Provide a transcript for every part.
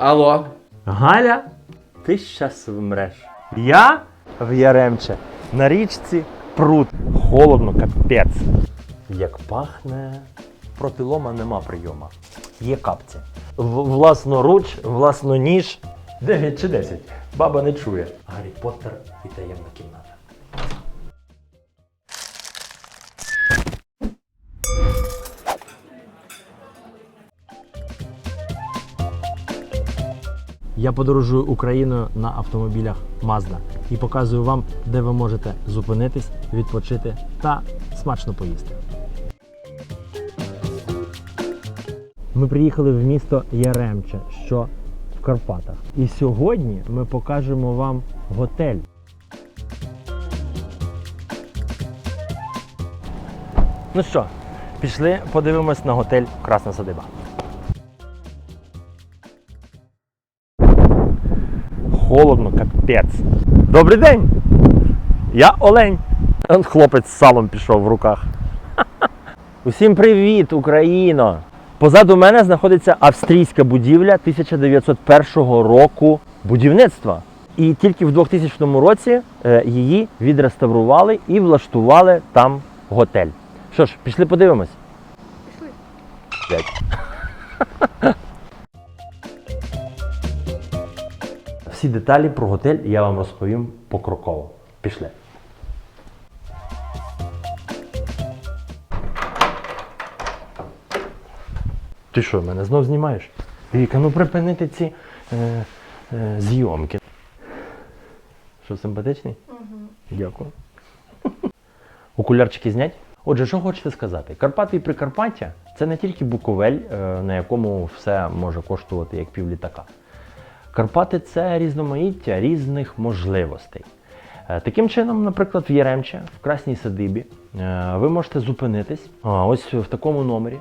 Алло. Галя, ти щас вмреш. Я в Яремче на річці пруд. Холодно, капець. Як пахне, проти лома нема прийома. Є капці. В- власноруч, власноніж. 9 чи 10. Баба не чує. Гаррі Поттер і таємна кімната. Я подорожую Україною на автомобілях Mazda і показую вам, де ви можете зупинитись, відпочити та смачно поїсти. Ми приїхали в місто Яремче, що в Карпатах. І сьогодні ми покажемо вам готель. Ну що, пішли, подивимось на готель Красна Садиба. Холодно, капець. Добрий день! Я Олень. Хлопець з салом пішов в руках. Усім привіт, Україно! Позаду мене знаходиться австрійська будівля 1901 року будівництва. І тільки в 2000 році е, її відреставрували і влаштували там готель. Що ж, пішли подивимось. Пішли. Всі деталі про готель я вам розповім покроково. Пішли. Ти що, мене знов знімаєш? Віка, ну припинити ці е, е, зйомки. Що, симпатичний? Угу. Дякую. Окулярчики знять? Отже, що хочете сказати? Карпати і Прикарпаття це не тільки Буковель, е, на якому все може коштувати як пів літака. Карпати це різноманіття різних можливостей. Е, Таким чином, наприклад, в Яремче, в Красній Садибі, е, ви можете зупинитись ось в такому номері,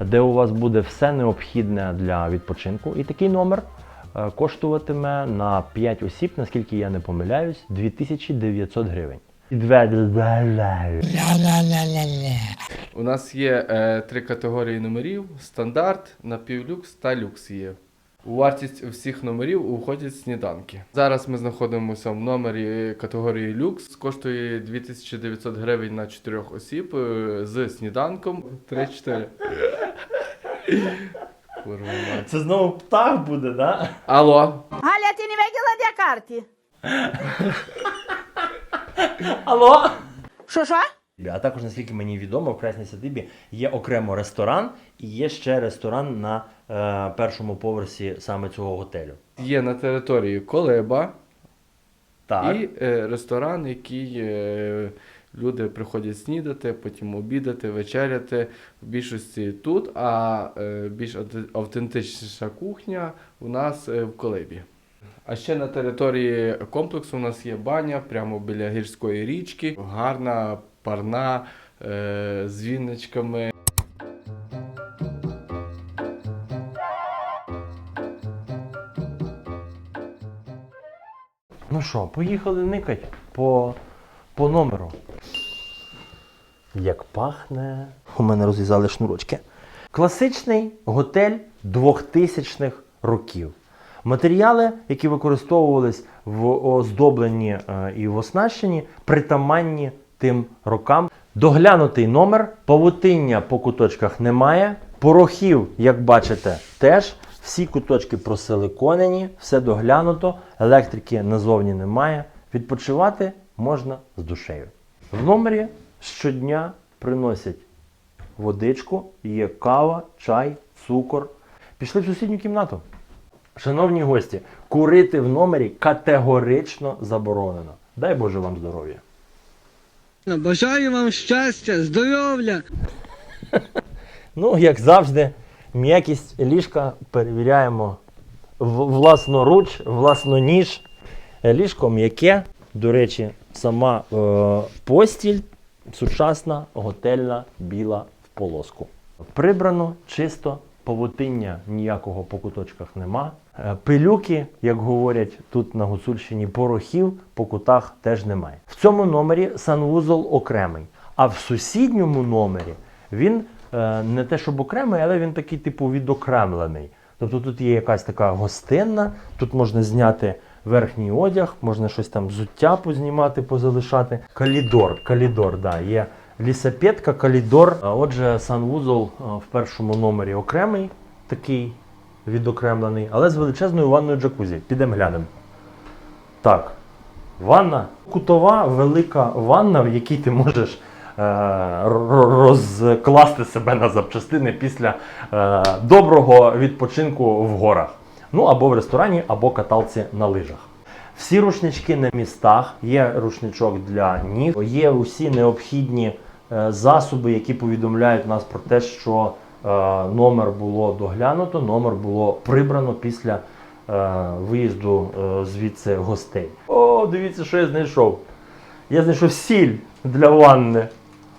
де у вас буде все необхідне для відпочинку. І такий номер е, коштуватиме на 5 осіб, наскільки я не помиляюсь, 2900 гривень. У нас є е, три категорії номерів: стандарт, напівлюкс та люкс є. У вартість всіх номерів уходять сніданки. Зараз ми знаходимося в номері категорії люкс. Коштує 2900 гривень на 4 осіб е, з сніданком 3-4. Це знову птах буде, да? Алло. Галя, ти не виділа де карті? Алло? Що що? А також, наскільки мені відомо, в Красній Садибі є окремо ресторан і є ще ресторан на е, першому поверсі саме цього готелю. Є на території Колеба Так. і е, ресторан, який е, люди приходять снідати, потім обідати, вечеряти. В більшості тут, а е, більш авте- автентичніша кухня у нас е, в Колебі. А ще на території комплексу у нас є баня прямо біля гірської річки. Гарна, парна, е, з вінничками. Ну що, поїхали никать по, по номеру. Як пахне. У мене розв'язали шнурочки. Класичний готель 2000-х років. Матеріали, які використовувались в оздобленні е, і в оснащенні, притаманні тим рокам. Доглянутий номер, павутиння по куточках немає. Порохів, як бачите, теж. Всі куточки просиликонені, все доглянуто, електрики назовні немає. Відпочивати можна з душею. В номері щодня приносять водичку, є кава, чай, цукор. Пішли в сусідню кімнату. Шановні гості, курити в номері категорично заборонено. Дай Боже вам здоров'я. Бажаю вам щастя, здоров'я. Ну, як завжди, м'якість ліжка перевіряємо власноруч, власноніж. Ліжко м'яке, до речі, сама е, постіль сучасна, готельна, біла в полоску. Прибрано, чисто, павутиння ніякого по куточках нема. Е, Пилюки, як говорять тут на Гуцульщині, порохів по кутах теж немає. В цьому номері санвузол окремий, а в сусідньому номері він е, не те, щоб окремий, але він такий, типу, відокремлений. Тобто тут є якась така гостинна, тут можна зняти верхній одяг, можна щось там взуття познімати, позалишати. Калідор, калідор, да, є лісапетка, калідор. Отже, санвузол в першому номері окремий, такий відокремлений, але з величезною ванною джакузі. Підемо глянемо. Так, ванна. Кутова велика ванна, в якій ти можеш е, розкласти себе на запчастини після е, доброго відпочинку в горах. Ну або в ресторані, або каталці на лижах. Всі рушнички на містах, є рушничок для ніг, є усі необхідні е, засоби, які повідомляють нас про те, що номер було доглянуто, номер було прибрано після е, виїзду е, звідси гостей. О, дивіться, що я знайшов. Я знайшов сіль для ванни.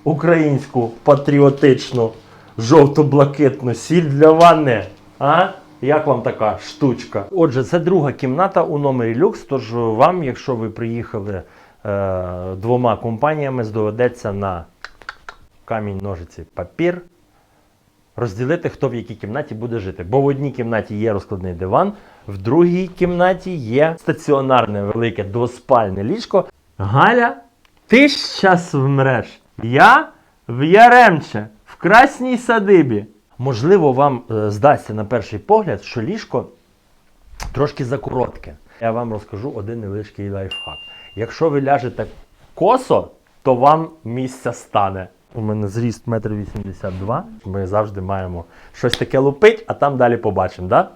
Українську патріотичну, жовто-блакитну сіль для ванни. А? Як вам така штучка? Отже, це друга кімната у номері люкс. Тож вам, якщо ви приїхали е, двома компаніями, доведеться на камінь, ножиці, папір розділити, хто в якій кімнаті буде жити. Бо в одній кімнаті є розкладний диван, в другій кімнаті є стаціонарне велике двоспальне ліжко. Галя, ти ж час вмреш. Я в Яремче, в красній садибі. Можливо, вам е, здасться на перший погляд, що ліжко трошки закоротке. Я вам розкажу один невеличкий лайфхак. Якщо ви ляжете косо, то вам місця стане. У мене зріст 1,82 м. Ми завжди маємо щось таке лупить, а там далі побачимо, да?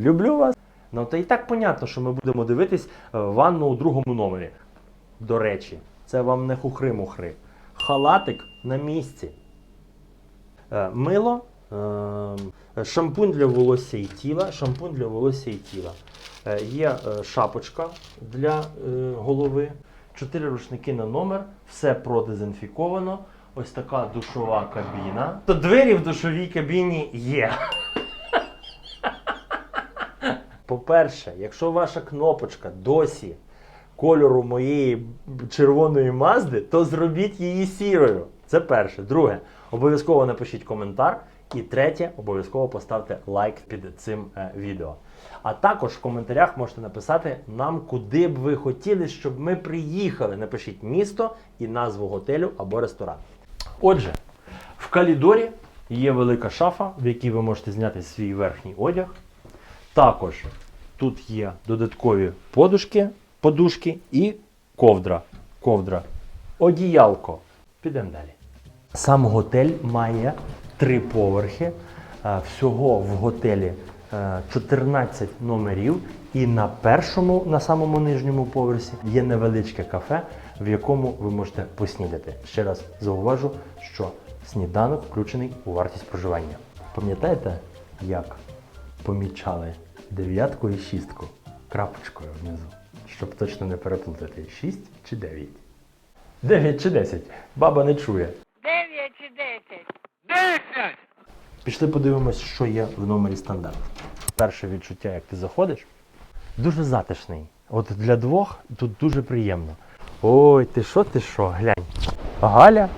Люблю вас. Ну, то і так понятно, що ми будемо дивитись е, ванну у другому номері. До речі, це вам не хухри-мухри. Халатик на місці. Е, Мило, е, шампунь для волосся і тіла, шампунь для волосся і тіла. Е, Є шапочка для голови, чотири рушники на номер, все продезінфіковано. Ось така душова кабіна. То двері в душовій кабіні є. По-перше, якщо ваша кнопочка досі кольору моєї червоної мазди, то зробіть її сірою. Це перше. Друге, обов'язково напишіть коментар. І третє, обов'язково поставте лайк під цим е, відео. А також в коментарях можете написати нам, куди б ви хотіли, щоб ми приїхали. Напишіть місто і назву готелю або ресторану. Отже, в Калідорі є велика шафа, в якій ви можете зняти свій верхній одяг. Також тут є додаткові подушки, подушки і ковдра. Ковдра. Одіялко. Підемо далі. Сам готель має три поверхи. Е, Всього в готелі 14 номерів. І на першому, на самому нижньому поверсі, є невеличке кафе, в якому ви можете поснідати. Ще раз зауважу, що сніданок включений у вартість проживання. Пам'ятаєте, як помічали дев'ятку і шістку крапочкою внизу, щоб точно не переплутати 6 чи 9. 9 чи 10. Баба не чує. Дев'ять чи десять? Пішли подивимось, що є в номері стандарт. Перше відчуття, як ти заходиш, дуже затишний. От для двох тут дуже приємно. Ой, ти що, ти що, глянь. Галя,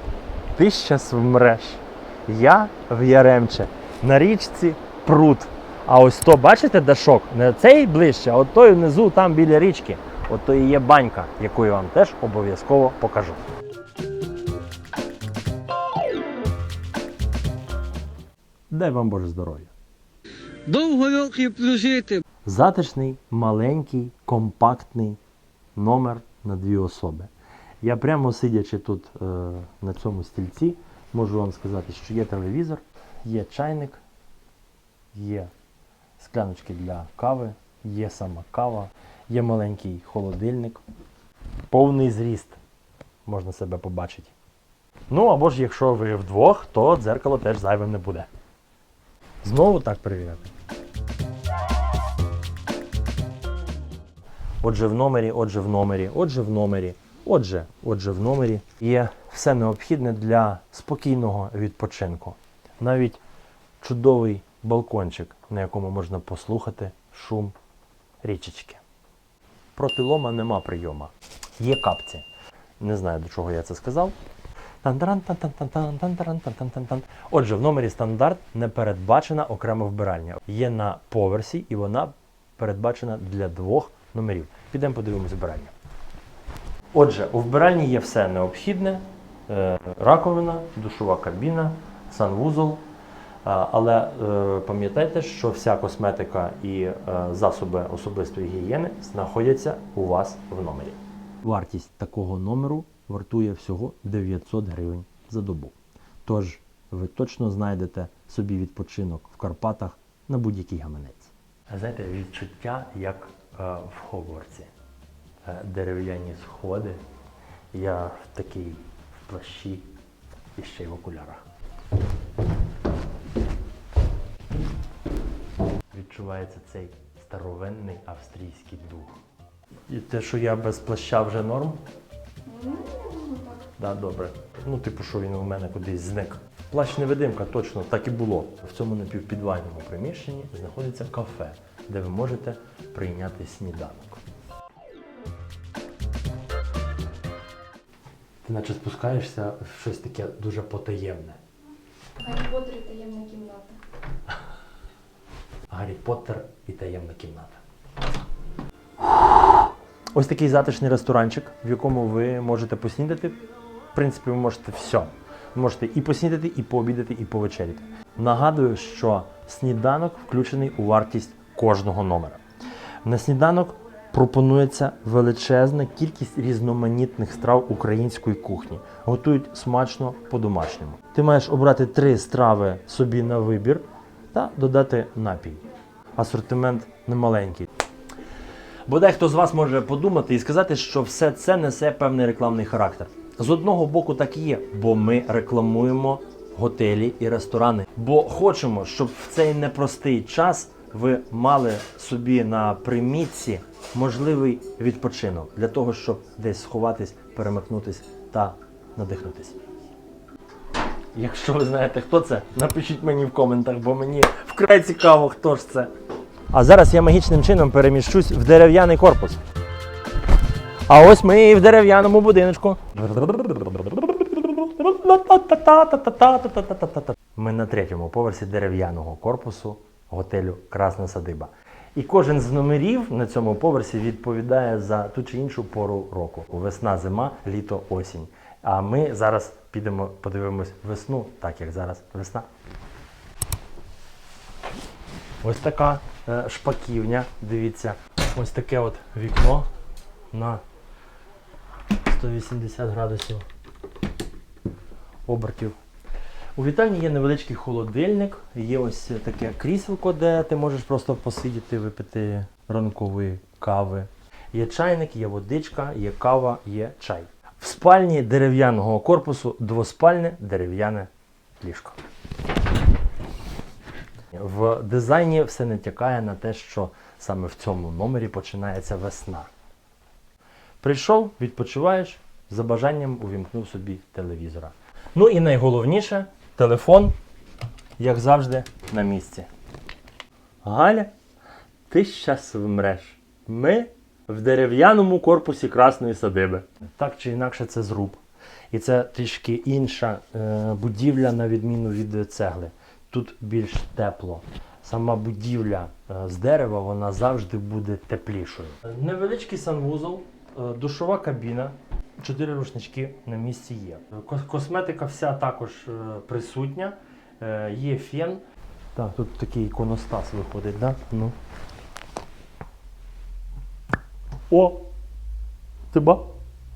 ти щас вмреш. Я в Яремче. На річці пруд. А ось то, бачите, дашок? Не цей ближче, а от той внизу, там біля річки. От то і є банька, яку я вам теж обов'язково покажу. Дай вам Боже здоров'я. Довго років прожити. Затишний, маленький, компактний номер на дві особи. Я прямо сидячи тут е, на цьому стільці, можу вам сказати, що є телевізор, є чайник, є скляночки для кави, є сама кава, є маленький холодильник, повний зріст. Можна себе побачити. Ну або ж якщо ви вдвох, то дзеркало теж зайвим не буде. Знову так перевіряти. Отже, в номері, отже, в номері, отже, в номері, отже, отже, в номері є все необхідне для спокійного відпочинку. Навіть чудовий балкончик, на якому можна послухати шум річечки. Проти лома нема прийома. Є капці. Не знаю, до чого я це сказав. Отже, в номері стандарт не передбачена окрема вбиральня. Є на поверсі і вона передбачена для двох номерів. Підемо подивимось вбиральню. Отже, у вбиральні є все необхідне: Е, раковина, душова кабіна, санвузол. Але е, пам'ятайте, що вся косметика і е, засоби особистої гігієни знаходяться у вас в номері. Вартість такого номеру вартує всього 900 гривень за добу. Тож ви точно знайдете собі відпочинок в Карпатах на будь-який гаманець. Знаєте, відчуття як е, в Хогвартсі. Е, дерев'яні сходи. Я в такий в плащі і ще й в окулярах. Відчувається цей старовинний австрійський дух. І те, що я без плаща вже норм? Да, добре. Ну, типу, що він у мене кудись зник. Плащ невидимка, точно, так і було. В цьому напівпідвальному приміщенні знаходиться кафе, де ви можете прийняти сніданок. Ти наче спускаєшся в щось таке дуже потаємне. Гаррі Поттер і таємна кімната. Гаррі Поттер і таємна кімната. Ось такий затишний ресторанчик, в якому ви можете поснідати. В принципі, ви можете все. Ви можете і поснідати, і пообідати, і повечеряти. Нагадую, що сніданок включений у вартість кожного номера. На сніданок пропонується величезна кількість різноманітних страв української кухні. Готують смачно по-домашньому. Ти маєш обрати три страви собі на вибір та додати напій. Асортимент немаленький. Бо дехто з вас може подумати і сказати, що все це несе певний рекламний характер. З одного боку, так і є, бо ми рекламуємо готелі і ресторани. Бо хочемо, щоб в цей непростий час ви мали собі на примітці можливий відпочинок для того, щоб десь сховатись, перемикнутись та надихнутись. Якщо ви знаєте, хто це, напишіть мені в коментах, бо мені вкрай цікаво, хто ж це. А зараз я магічним чином переміщусь в дерев'яний корпус. А ось ми і в дерев'яному будиночку. Ми на третьому поверсі дерев'яного корпусу готелю Красна Садиба. І кожен з номерів на цьому поверсі відповідає за ту чи іншу пору року: весна, зима, літо, осінь. А ми зараз підемо подивимось весну, так як зараз весна. Ось така шпаківня, дивіться. Ось таке от вікно на 180 градусів обертів. У вітальні є невеличкий холодильник, є ось таке кріселко, де ти можеш просто посидіти, випити ранкової кави. Є чайник, є водичка, є кава, є чай. В спальні дерев'яного корпусу двоспальне дерев'яне ліжко. В дизайні все натякає на те, що саме в цьому номері починається весна. Прийшов, відпочиваєш, за бажанням увімкнув собі телевізора. Ну і найголовніше телефон, як завжди, на місці. Галя, ти щас вмреш. Ми в дерев'яному корпусі красної садиби. Так чи інакше, це зруб. І це трішки інша е, будівля, на відміну від цегли. Тут більш тепло. Сама будівля е, з дерева вона завжди буде теплішою. Невеличкий санвузол, е, душова кабіна, чотири рушнички на місці є. Косметика вся також е, присутня. Є фен. Так, тут такий іконостас виходить, да? Ну. О! Тебе?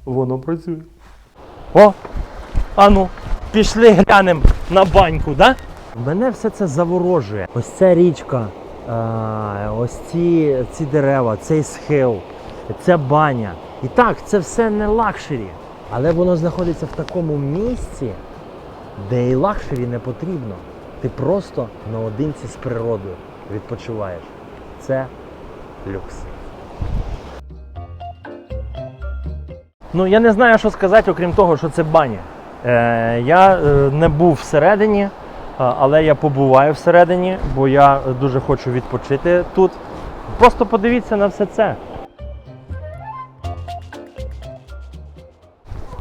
Воно працює. О! Ану, пішли глянемо на баньку, да? Мене все це заворожує. Ось ця річка, ось ці, ці дерева, цей схил, ця баня. І так, це все не лакшері. Але воно знаходиться в такому місці, де і лакшері не потрібно. Ти просто наодинці з природою відпочиваєш. Це люкс. Ну, я не знаю, що сказати, окрім того, що це баня. Е, я е, не був всередині, але я побуваю всередині, бо я дуже хочу відпочити тут. Просто подивіться на все це.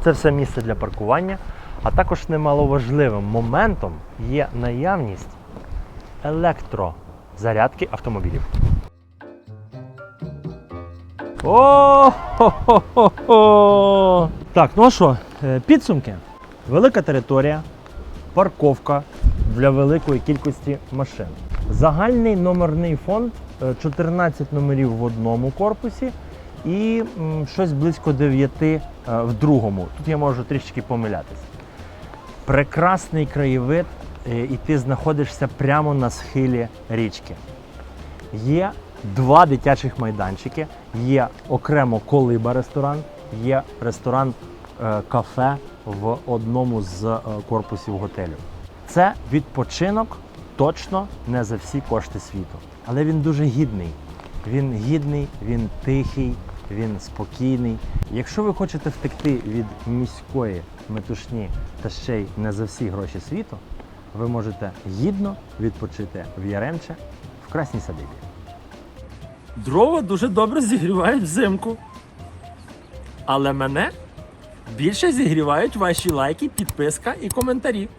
Це все місце для паркування. А також немаловажливим моментом є наявність електрозарядки автомобілів. о хо хо Так, ну а що, е, підсумки. Велика територія, парковка для великої кількості машин. Загальний номерний фонд е, 14 номерів в одному корпусі і щось близько 9 е, в другому. Тут я можу трішки помилятися. Прекрасний краєвид, е, і ти знаходишся прямо на схилі річки. Є два дитячих майданчики, є окремо колиба ресторан, є ресторан кафе в одному з корпусів готелю. Це відпочинок точно не за всі кошти світу. Але він дуже гідний. Він гідний, він тихий, він спокійний. Якщо ви хочете втекти від міської метушні та ще й не за всі гроші світу, ви можете гідно відпочити в Яремче в Красній Садибі. Дрова дуже добре зігрівають взимку. Але мене більше зігрівають ваші лайки, підписка і коментарі.